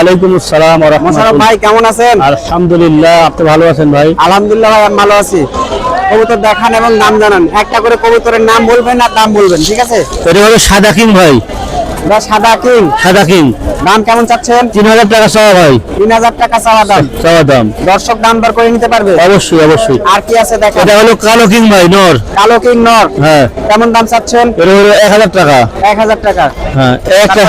আলাইকুম। আসসালাম ওয়া মোশারফ রাহমাতুল্লাহ ভাই কেমন আছেন? আলহামদুলিল্লাহ আপনি ভালো আছেন ভাই? আলহামদুলিল্লাহ ভাই আমি ভালো আছি। কবুতর দেখান এবং নাম জানান। একটা করে কবুতরের নাম বলবেন আর দাম বলবেন ঠিক আছে? এটা হলো সাদা কিং ভাই। এটা সাদা কিং। সাদা কিং। দাম কেমন চাচ্ছেন? তিন হাজার টাকা চাওয়া ভাই। তিন হাজার টাকা চাওয়া দাম। চাওয়া দাম। দর্শক দাম দর করে নিতে পারবে? অবশ্যই অবশ্যই। আর কি আছে দেখেন এটা হলো কালো কিং ভাই নর। কালো কিং নর। হ্যাঁ। কেমন দাম চাচ্ছেন? এটা হলো এক হাজার টাকা। এক হাজার টাকা। হ্যাঁ একটা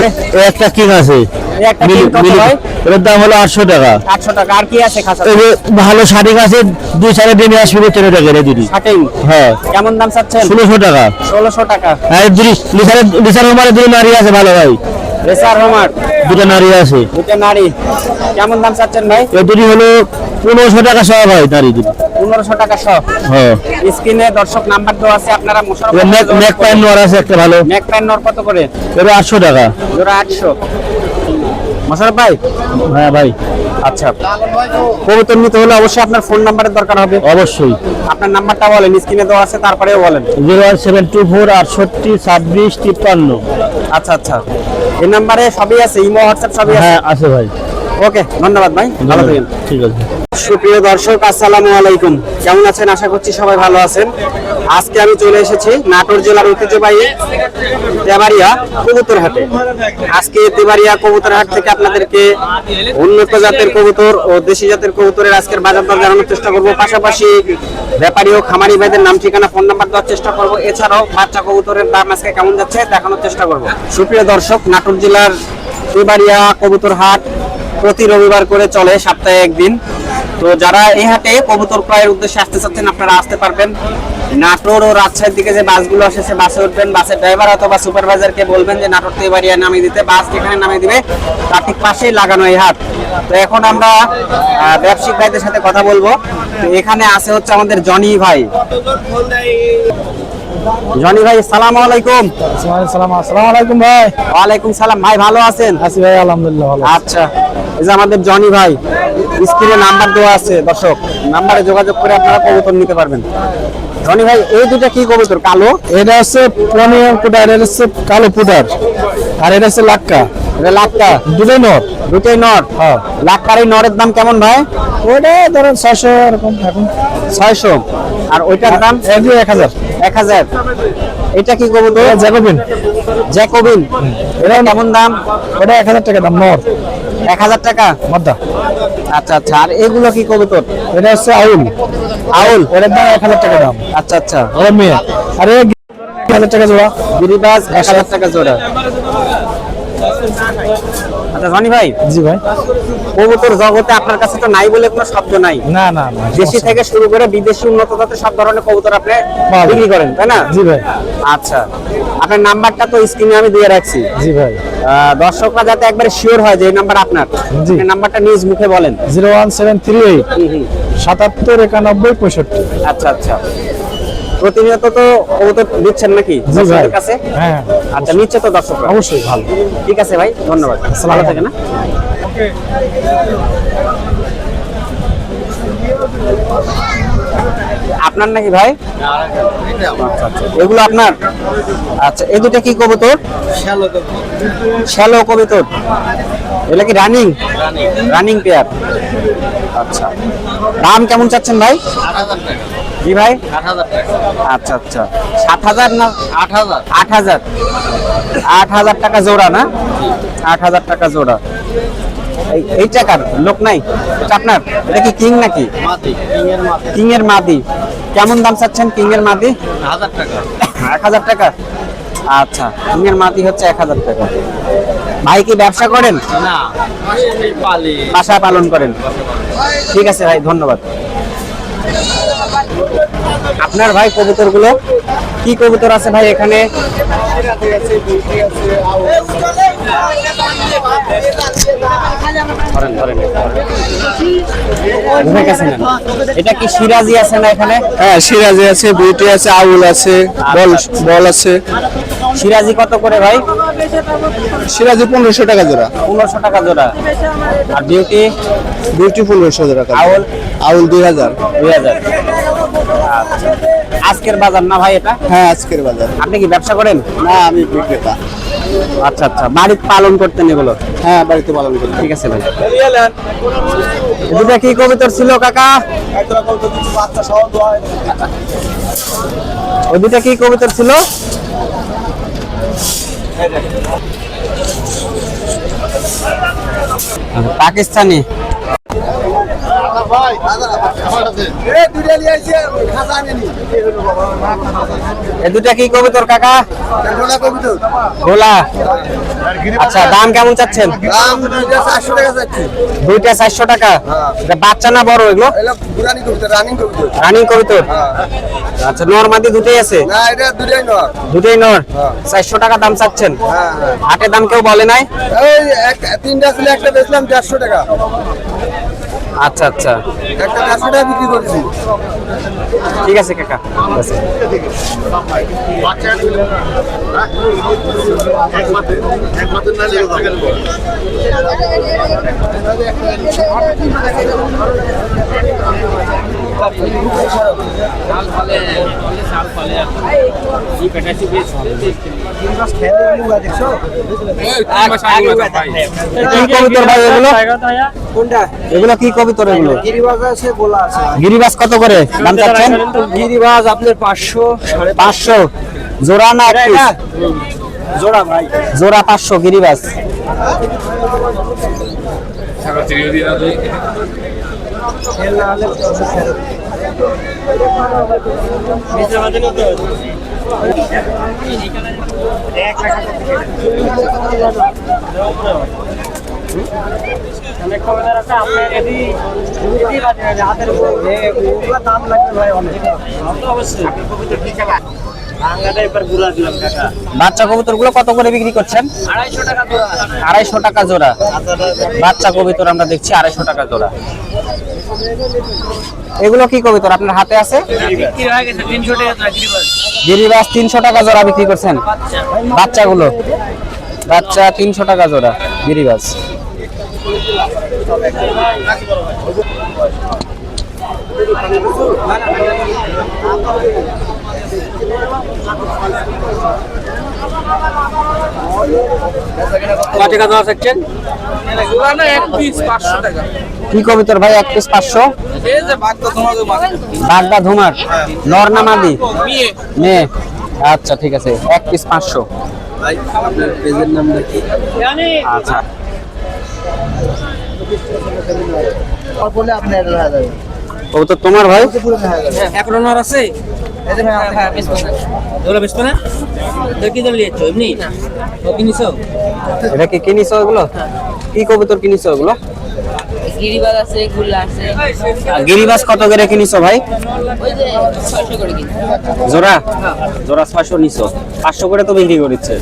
একটা কিং আছে। এই একটা মিলি- king কত মিলি- ভাই? এটার দাম হলো আটশো টাকা। আটশো টাকা। আর কি আছে ভালো শাড়ি আছে দুই সাড়ে দিনে আসবে তেরো টাকা রে দিদি। হ্যাঁ। কেমন দাম চাচ্ছেন? ষোলোশো টাকা। ষোলোশো টাকা। হ্যাঁ দুই লিসার লিসার দুই নারী আছে ভালো ভাই। রেসার হোমার দুটো নারী আছে। দুটো নারী। কেমন দাম চাচ্ছেন ভাই? এ দুটি হলো পনেরোশো টাকা সহ ভাই নারী দুটি। পনেরোশো টাকা সহ। হ্যাঁ। স্ক্রিনে দর্শক নাম্বার দেওয়া আছে আপনারা মোশারফ ম্যাক নোয়ার আছে একটা ভালো। ম্যাক প্যান নর কত করে? এবার আটশো টাকা। জোড়া আটশো। মোশারফ ভাই? হ্যাঁ ভাই। আচ্ছা। কবুতর নিতে হলে অবশ্যই আপনার ফোন নাম্বারের দরকার হবে। অবশ্যই। আপনার নাম্বারটা বলেন স্ক্রিনে দেওয়া আছে তারপরেও বলেন। Zero one seven two four আটষট্টি ছাব্বিশ তিপ্পান্ন। আচ্ছা আচ্ছা। এই নাম্বারে সবই আছে ইমো হোয়াটসঅ্যাপ সবই আছে? হ্যাঁ আছে ভাই। ওকে ধন্যবাদ ভাই ভালো থাকেন। ঠিক আছে। সুপ্রিয় দর্শক আসসালামু আলাইকুম। কেমন আছেন? আশা করছি সবাই ভালো আছেন। আজকে আমি চলে এসেছি নাটোর জেলার ঐতিহ্যবাহী তেবাড়িয়া কবুতর হাটে আজকে তেবাড়িয়া কবুতর হাট থেকে আপনাদেরকে উন্নত জাতের কবুতর ও দেশি জাতের কবুতরের আজকের বাজার দর জানানোর চেষ্টা করব। পাশাপাশি ব্যাপারী ও খামারি ভাইদের নাম ঠিকানা ফোন নাম্বার দেওয়ার চেষ্টা করব। এছাড়াও বাচ্চা কবুতরের দাম আজকে কেমন যাচ্ছে দেখানোর চেষ্টা করব। সুপ্রিয় দর্শক নাটোর জেলার তেবাড়িয়া কবুতর হাট প্রতি রবিবার করে চলে সপ্তাহে একদিন। তো যারা এই হাটে কবুতর ক্রয়ের উদ্দেশ্যে আসতে চাচ্ছেন আপনারা আসতে পারবেন। নাটোর ও রাজশাহীর দিকে যে বাসগুলো আসে সে বাসে উঠবেন বাসের ড্রাইভার অথবা সুপারভাইজারকে বলবেন যে নাটোর থেকে বাড়িয়া নামিয়ে দিতে। বাস যেখানে নামিয়ে দিবে তার ঠিক পাশেই লাগানো এই হাট। তো এখন আমরা ব্যবসায়িক ভাইদের সাথে কথা বলব। তো এখানে আছে হচ্ছে আমাদের জনি ভাই। জনি ভাই সালাম আলাইকুম। সালাম আসসালামু আলাইকুম ভাই। ওয়ালাইকুম সালাম। ভাই ভালো আছেন? আছি ভাই আলহামদুলিল্লাহ আচ্ছা। এই যে আমাদের জনি ভাই স্ক্রিনে নাম্বার দেওয়া আছে দর্শক। নাম্বারে যোগাযোগ করে আপনারা কবুতর নিতে পারবেন। জনি ভাই এই দুটা কি কবুতর কালো? এটা হচ্ছে পনির পুটার এটা হচ্ছে কালো পুটার আর এটা হচ্ছে লাক্কা। এটা লাক্কা? দুটোই নর। দুটোই নর? হ্যাঁ। লাক্কার এই নরের দাম কেমন ভাই? ওটা ধরেন ছয়শো এরকম এখন। ছয়শো। আর ওইটার দাম? এক হাজার এক হাজার। এটা কি কবুতর? জ্যাকোবিন। জ্যাকোবিন। এটা কেমন দাম? ওটা এক হাজার টাকা দাম নর। এক হাজার টাকা? মদ্দা। আচ্ছা আচ্ছা। আর এগুলো কি কবুতর? এটা হচ্ছে আউল। আউল? এটার দাম এক হাজার টাকা দাম। আচ্ছা আচ্ছা। ওরা মেয়ে। আরে এক হাজার টাকা জোড়া। গিরিবাজ এক হাজার টাকা জোড়া। আচ্ছা জনি ভাই? জি ভাই। কবুতর জগতে আপনার কাছে তো নাই বলে কোনো শব্দ নাই। না না দেশি থেকে শুরু করে বিদেশি উন্নত জাতের সব ধরনের কবুতর আপনি বিক্রি করেন তাই না? জি ভাই। আচ্ছা আপনার নাম্বারটা তো স্ক্রিনে আমি দিয়ে রাখছি। জি ভাই। দর্শকরা যাতে একবারে শিওর হয় যে এই নাম্বার আপনার জি। নাম্বারটা নিজ মুখে বলেন। Zero one seven three eight. সাতাত্তর একানব্বই পঁয়ষট্টি। আচ্ছা আচ্ছা। প্রতিনিয়ত তো কবুতর দিচ্ছেন নাকি দর্শকদের কাছে? হ্যাঁ। আচ্ছা নিচ্ছে তো দর্শকরা? অবশ্যই ভালো। ঠিক আছে ভাই ধন্যবাদ। ভালো থাকে না আপনার নাকি ভাই। এগুলো আপনার? আচ্ছা এই দুটা কি কবুতর? শ্যালো কবুতর। এগুলো কি রানিং রানিং পেয়ার আচ্ছা। দাম কেমন চাচ্ছেন ভাই? জি ভাই? আচ্ছা আচ্ছা। সাত হাজার না? আট হাজার। আট হাজার। আট হাজার টাকা জোড়া না? আট হাজার টাকা জোড়া। এই টাকার লোক নাই? এটা আপনার? এটা কি কিং নাকি? কিং এর মাদি। কেমন দাম চাচ্ছেন কিং এর মাদি? এক হাজার টাকা। আচ্ছা কিং এর মাদি হচ্ছে এক হাজার টাকা। ভাই কি ব্যবসা করেন? বাসা পালন করেন। ঠিক আছে ভাই ধন্যবাদ। আপনার ভাই কবুতরগুলো কি কবুতর আছে ভাই এখানে? এটা কি সিরাজি আছে না এখানে? হ্যাঁ সিরাজি আছে বিউটি আছে আউল আছে বল বল আছে। সিরাজি কত করে ভাই? সিরাজি পনেরোশো টাকা জোড়া। পনেরোশো টাকা জোড়া। আর বিউটি? বিউটি পনেরোশো টাকা আউল? আউল দুই হাজার। দুই হাজার। আচ্ছা। আজকের বাজার না ভাই এটা? হ্যাঁ আজকের বাজার। আপনি কি ব্যবসা করেন? না আমি বিক্রেতা। আচ্ছা আচ্ছা। বাড়িতে পালন করতেন এগুলো? হ্যাঁ বাড়িতে পালন করি। ঠিক আছে ভাই। দুটা কি কবিতর ছিল কাকা? ওই দুটা কি কবিতর ছিল? পাকিস্তানি। এ দুটা কি কবিতর কাকা? গোলা আচ্ছা দাম কেমন চাচ্ছেন? দুইটা চারশো টাকা এটা বাচ্চা না বড় এগুলো? রানিং কবিতর আচ্ছা নর্মাদি দুটোই আছে? দুটোই নর। চারশো টাকা দাম চাচ্ছেন? হাটের দাম কেউ বলে নাই? তিনটা ছিল একটা বেচলাম চারশো টাকা। আচ্ছা আচ্ছা। একটা চারশো টাকা বিক্রি করেছি। ঠিক আছে কাকা। ঠিক আছে। এগুলো কি কবিতর গিরিবাস কত করে গিরিবাজ আপনার পাঁচশো পাঁচশো জোড়া না জোড়া ভাই জোড়া পাঁচশো গিরিবাস দাম লাগবে ভাই অনেক বাচ্চা কবুতরগুলো কত করে বিক্রি করছেন? আড়াইশো টাকা জোড়া। বাচ্চা কবিতর আমরা দেখছি আড়াইশো টাকা জোড়া। এগুলো কি কবিতর? আপনার হাতে আছে? গিরিবাস তিনশো টাকা জোড়া বিক্রি করছেন? বাচ্চাগুলো? বাচ্চা তিনশো টাকা জোড়া গিরিবাস টাকা দেওয়া থাকছেন কি কবিতর ভাই এক পিস পাঁচশো? বাগদা ধুমার নর মাদি। মেয়ে। আচ্ছা ঠিক আছে এক পিস পাঁচশো। পেজের নাম আচ্ছা। কবুতর তোমার ভাই? যাবে। এখনও নর আছে। এই যে ভাই হ্যাঁ হ্যাঁ এগুলো বেচবো না? কি দাম লিয়েছো এমনি? ও এটা কি কিনিছো ওগুলো কি কবুতর কিনিছো ওগুলো গিরিবাজ আছে গুল্লা আছে। আর গিরিবাস কত করে কিনিছো ভাই? ওই যে ছয়শো করে কিনে। জোড়া? জোড়া ছয়শো নিছো। পাঁচশো করে তো বিক্রি করেছে।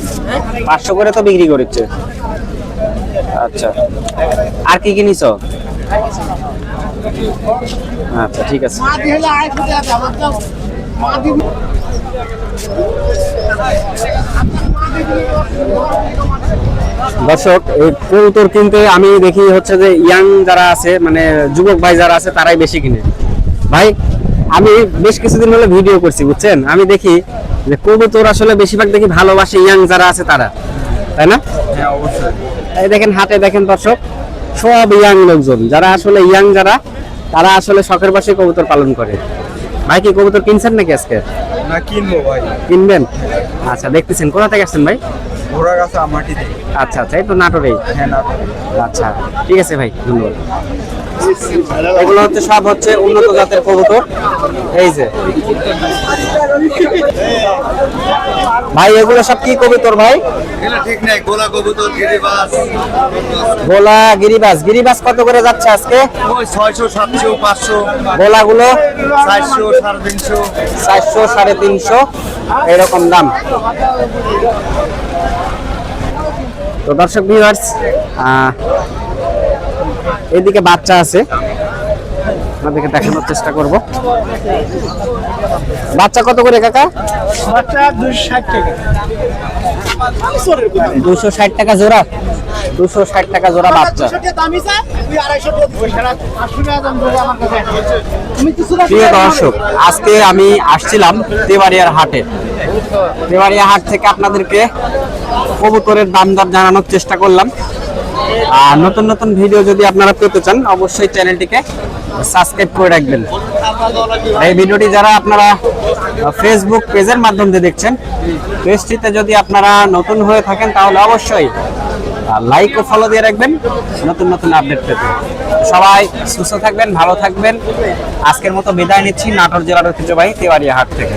পাঁচশো করে তো বিক্রি করেছে। আচ্ছা। আর কি কিনিছো? আচ্ছা ঠিক আছে। দর্শক কবুতর কিনতে আমি দেখি হচ্ছে যে ইয়াং যারা আছে মানে যুবক ভাই যারা আছে তারাই বেশি কিনে। ভাই আমি বেশ কিছুদিন হলে ভিডিও করছি বুঝছেন? আমি দেখি যে কবুতর আসলে বেশিরভাগ দেখি ভালোবাসে ইয়াং যারা আছে তারা। তাই না? হ্যাঁ অবশ্যই। এই দেখেন হাতে দেখেন দর্শক সব ইয়াং লোকজন যারা আসলে ইয়াং যারা তারা আসলে শখের বসে কবুতর পালন করে। ভাই কি কবুতর কিনছেন নাকি আজকে? না কিনবো ভাই। কিনবেন? আচ্ছা দেখতেছেন। কোথা থেকে আসছেন ভাই? ঘোড়া গাছ আমাটি আচ্ছা আচ্ছা এই তো নাটোরেই। হ্যাঁ নাটোরে। আচ্ছা ঠিক আছে ভাই ধন্যবাদ। এগুলো হচ্ছে সব হচ্ছে উন্নত জাতের কবুতর। এই যে। ভাই এগুলো সব কি কবুতর ভাই? ঠিক নাই গোলা কবুতর গিরিবাস। গোলা গিরিবাস। গিরিবাস কত করে যাচ্ছে আজকে? ওই এরকম দাম। তো দর্শক ভিউয়ার্স এদিকে বাচ্চা আছে। আপনাদেরকে দেখানোর চেষ্টা করব। বাচ্চা কত করে কাকা? দুশো ষাট টাকা। জোড়া। দুশো ষাট টাকা জোড়া বাচ্চা। প্রিয় দর্শক আজকে আমি আসছিলাম দেবাড়িয়ার হাটে। দেওয়ারিয়া হাট থেকে আপনাদেরকে কবুতরের দাম দর জানানোর চেষ্টা করলাম। আর নতুন নতুন ভিডিও যদি আপনারা পেতে চান, অবশ্যই চ্যানেলটিকে সাবস্ক্রাইব করে রাখবেন। এই ভিডিওটি যারা আপনারা ফেসবুক পেজের মাধ্যম দিয়ে দেখছেন, পেজটিতে যদি আপনারা নতুন হয়ে থাকেন, তাহলে অবশ্যই লাইক ও ফলো দিয়ে রাখবেন, নতুন নতুন আপডেট পেতে। সবাই সুস্থ থাকবেন, ভালো থাকবেন। আজকের মতো বিদায় নিচ্ছি, নাটোর জেলার ঐতিহ্যবাহী তেওয়ারিয়া হাট থেকে।